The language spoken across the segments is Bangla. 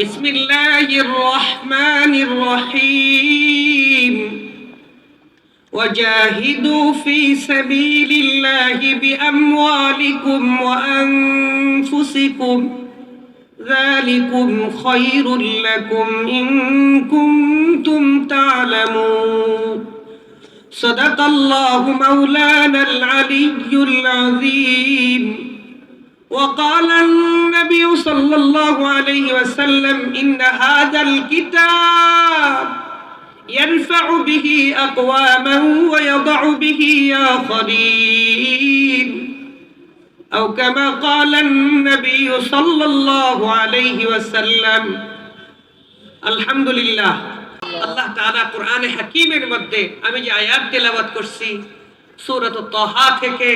بسم الله الرحمن الرحيم وجاهدوا في سبيل الله بأموالكم وأنفسكم ذلكم خير لكم إن كنتم تعلمون صدق الله مولانا العلي العظيم وقال النبي صلى الله عليه وسلم إن هذا الكتاب يرفع به أقواما ويضع به آخرين أو كما قال النبي صلى الله عليه وسلم الحمد لله আল্লাহ তাআলা কোরআনে হাকিমের মধ্যে আমি যে আয়াত তেলাওয়াত করছি সূরাত তাহা থেকে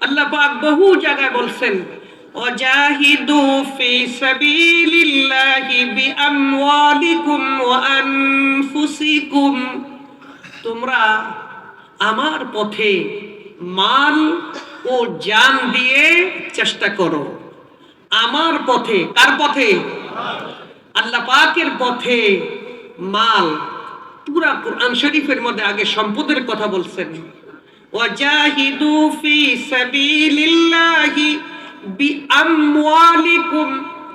আল্লাহ পাক বহু জায়গায় বলছেন ওয়াজাহিদু ফি সাবিলিল্লাহি বিআমওয়ালিকুম ওয়া আনফুসিকুম তোমরা আমার পথে মাল ও জান দিয়ে চেষ্টা করো। আমার পথে, কার পথে? আল্লাহ পাকের পথে মাল। পুরা কোরআন শরীফের মধ্যে আগে সম্পদের কথা বলছেন। ওয়াজাহিদু ফি সাবিলিল্লাহি বিআমওয়ালিকুম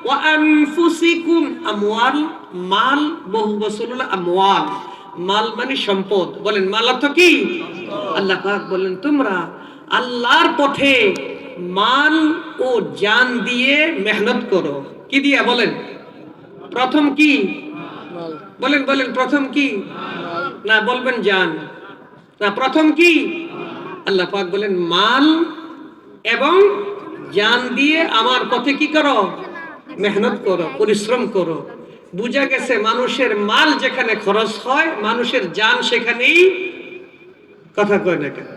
ওয়া আনফুসিকুম। আমওয়াল মাল বহু বছর হলো আমওয়াল। মাল মানে সম্পদ। বলেন মাল অর্থ কি? আল্লাহ পাক বলেন তোমরা আল্লাহর পথে মাল ও জান দিয়ে মেহনত করো। কি দিয়া বলেন? প্রথম কি? বলেন বলেন প্রথম কি? না বলবেন জান না প্রথম কি? আল্লাহ পাক বলেন মাল এবং জান দিয়ে আমার পথে কি করো? মেহনত করো পরিশ্রম করো। বুঝা গেছে মানুষের মাল যেখানে খরচ হয় মানুষের জান সেখানেই কথা কয় না কেন?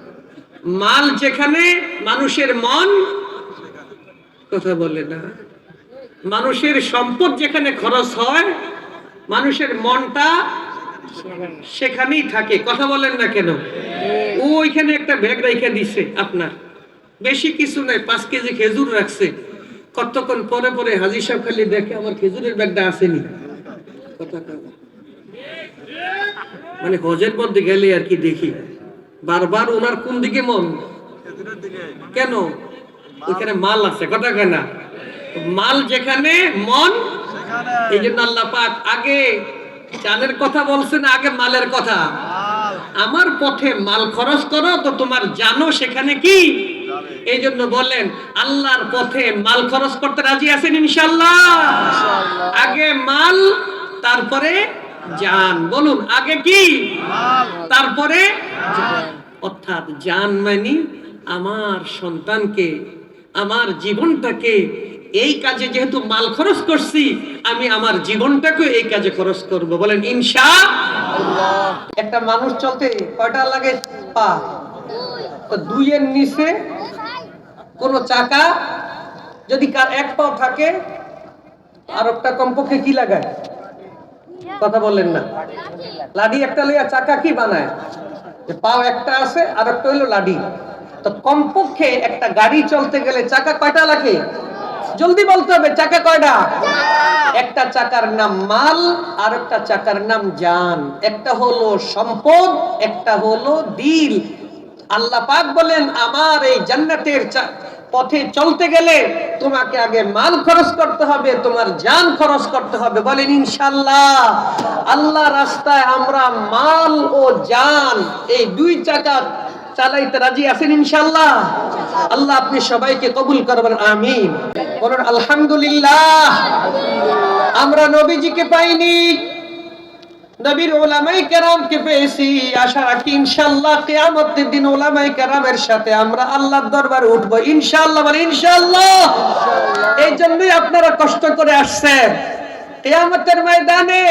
মাল যেখানে মানুষের মন কথা বলে না। মানুষের সম্পদ যেখানে খরচ হয় মানুষের মনটা সেখানেই থাকে। কথা বলেন না কেন? ও ওইখানে একটা ব্যাগ রেখে দিছে আপনার। বেশি কিছু নাই পাঁচ কেজি খেজুর রাখছে। কতক্ষণ পরে পরে হাজি সাহেব খালি দেখে আমার খেজুরের ব্যাগটা আসেনি। কথা মানে হজের মধ্যে গেলে আর কি দেখি। বারবার ওনার কোন দিকে মন? কেন? ওইখানে মাল আছে কথা কয় না। মাল যেখানে মন এই জন্য আল্লাহ পাক আগে চালের কথা বলছেন আগে মালের কথা। আমার পথে মাল খরচ করো তো তোমার জানো সেখানে কি? এই জন্য বলেন আল্লাহর পথে মাল খরচ করতে রাজি আছেন ইনশাল্লাহ আগে মাল তারপরে জান। বলুন আগে কি? তারপরে অর্থাৎ জান মানে আমার সন্তানকে আমার জীবনটাকে এই কাজে যেহেতু মাল খরচ করছি, আমি আমার জীবনটাকে এই কাজে খরচ করব। বলেন, ইনশা একটা মানুষ চলতে কয়টা লাগে? পা তো দুইয়ের নিচে কোন চাকা যদি কার এক পাও থাকে, আর একটা কমপক্ষে কি লাগায়? কথা বললেন না। লাডি একটা লইয়া চাকা কি বানায়? যে পাও একটা আছে, আর একটা হইল লাডি। তো কমপক্ষে একটা গাড়ি চলতে গেলে চাকা কয়টা লাগে? জলদি বলতে হবে চাকা কয়টা? একটা চাকার নাম মাল আর একটা চাকার নাম জান। একটা হলো সম্পদ একটা হলো দিল। আল্লাহ পাক বলেন আমার এই জান্নাতের পথে চলতে গেলে তোমাকে আগে মাল খরচ করতে হবে তোমার জান খরচ করতে হবে। বলেন ইনশাল্লাহ আল্লাহ রাস্তায় আমরা মাল ও জান এই দুই চাকা চালাইতে রাজি আছেন ইনশাল্লাহ আল্লাহ আপনি সবাইকে কবুল করবেন, আমিন। বলুন, আলহামদুলিল্লাহ। আমরা নবীজিকে পাইনি, নবীর ওলামাই কেরামকে পেয়েছি। আশা রাখি ইনশাল্লাহ কিয়ামতের দিন ওলামাই কেরামের সাথে আমরা আল্লাহর দরবারে উঠবো। ইনশাল্লাহ ইনশাল্লাহ এই জন্যই আপনারা কষ্ট করে আসছেন। কিয়ামতের ময়দানে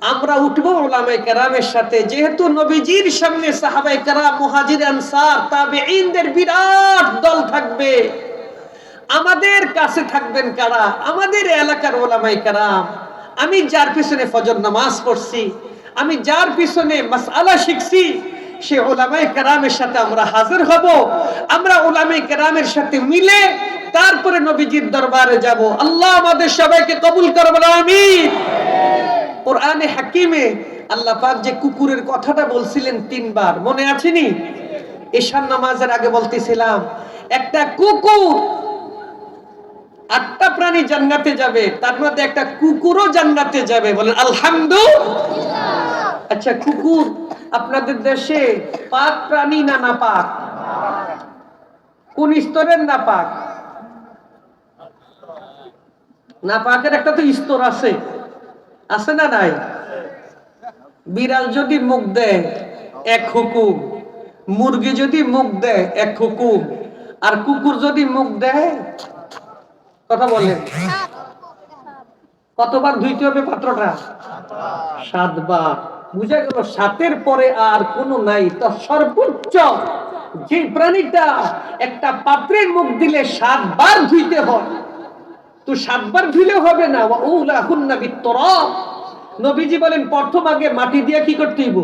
আমরা উঠবো ওলামাই কেরামের সাথে। যেহেতু নবীজির সামনে সাহাবাই কেরাম, মুহাজির আনসার, তাবেঈনদের বিরাট দল থাকবে। আমাদের কাছে থাকবেন কারা? আমাদের এলাকার ওলামাই কারাম। আমি যার পিছনে ফজর নামাজ পড়ছি, আমি যার পিছনে মাসআলা শিখছি, সে ওলামাই কেরামের সাথে আমরা হাজির হব। আমরা ওলামাই কেরামের সাথে মিলে তারপরে নবীজির দরবারে যাব। আল্লাহ আমাদের সবাইকে কবুল করবেন, আমিন। কোরআনে হাকিমে আল্লাহ পাক যে কুকুরের কথাটা বলছিলেন তিনবার, মনে আছেনি ঈশান নামাজের আগে বলতেছিলাম, একটা কুকুর আটটা প্রাণী জান্নাতে যাবে, তার মধ্যে একটা কুকুরও জান্নাতে যাবে, বলেন আলহামদুলিল্লাহ। আচ্ছা কুকুর আপনাদের দেশে পাক প্রাণী না না পাক? কোন স্তরের না পাক? না পাকের একটা তো স্তর আছে। আছে না নাই? বিড়াল যদি মুখ দেয়, এক হুকুম। মুরগি যদি মুখ দেয়, এক হুকুম। আর কুকুর যদি মুখ দেয়, কথা বলেন। কতবার ধুইতে হবে পাত্রটা? সাতবার। বুঝা গেল, সাতের পরে আর কোনো নাই। তো সর্বোচ্চ যে প্রাণীটা একটা পাত্রের মুখ দিলে সাতবার ধুইতে হয়। তো সাতবার ধুইলে হবে না। ওলা হুন্না বিত্তরা নবীজি বলেন, প্রথম আগে মাটি দিয়ে কি করতে হইব?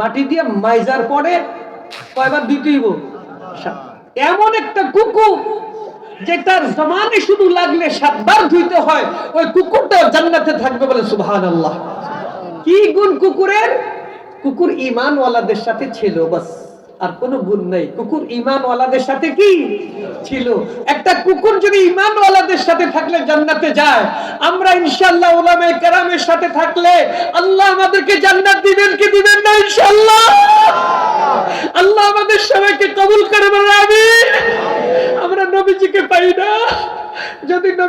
মাটি দিয়ে মাইজার পরে কয়বার দিতে হইব? এমন একটা কুকুর যেটার জমানে শুধু লাগলে সাতবার ধুইতে হয়, ওই কুকুরটা জান্নাতে থাকবে বলে সুবহান আল্লাহ কি গুণ কুকুরের? কুকুর ইমানওয়ালাদের সাথে ছিল, বাস। আর কোনো গুণ নাই। কুকুর ইমানওয়ালাদের সাথে কি ছিল? একটা কুকুর যদি ইমানওয়ালাদের সাথে থাকলে জান্নাতে যায়, আমরা ইনশাআল্লাহ ওলামে কেরামের সাথে থাকলে আল্লাহ আমাদেরকে জান্নাত দিবেন কি দিবেন না ইনশাআল্লাহ? আল্লাহ আমাদের সবাইকে কবুল করে বলে আমি আমরা নবীজিকে পাই না।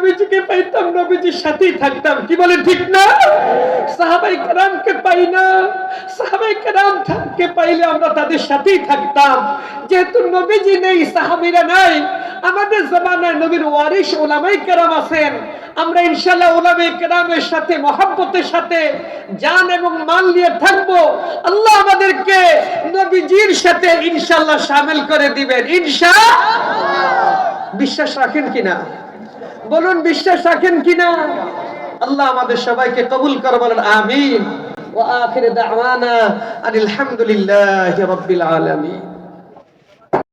নবীজিকে পাইতাম, নবীজির সাথেই থাকতাম। কি বলে ঠিক না? সাহাবাই কারামকে পাই না। সাহাবাই পাইলে আমরা তাদের সাথেই থাকতাম। যেহেতু নবীজি নেই, সাহাবিরা নাই, আমাদের জমানায় নবীর ওলামাই কেরাম আছেন। আমরা ইনশাল্লাহ ওলামাই কেরামের সাথে, মহাব্বতের সাথে, জান এবং মাল নিয়ে থাকব। আল্লাহ আমাদেরকে নবীজির সাথে ইনশাল্লাহ সামিল করে দিবেন। ইনশা বিশ্বাস রাখেন কিনা বলুন, বিশ্বাস রাখেন কিনা? আল্লাহ আমাদের সবাইকে কবুল কর বলেন, আমিন। ওয়া আখির দাওয়ানা আনিল হামদুলিল্লাহি রাব্বিল আলামিন।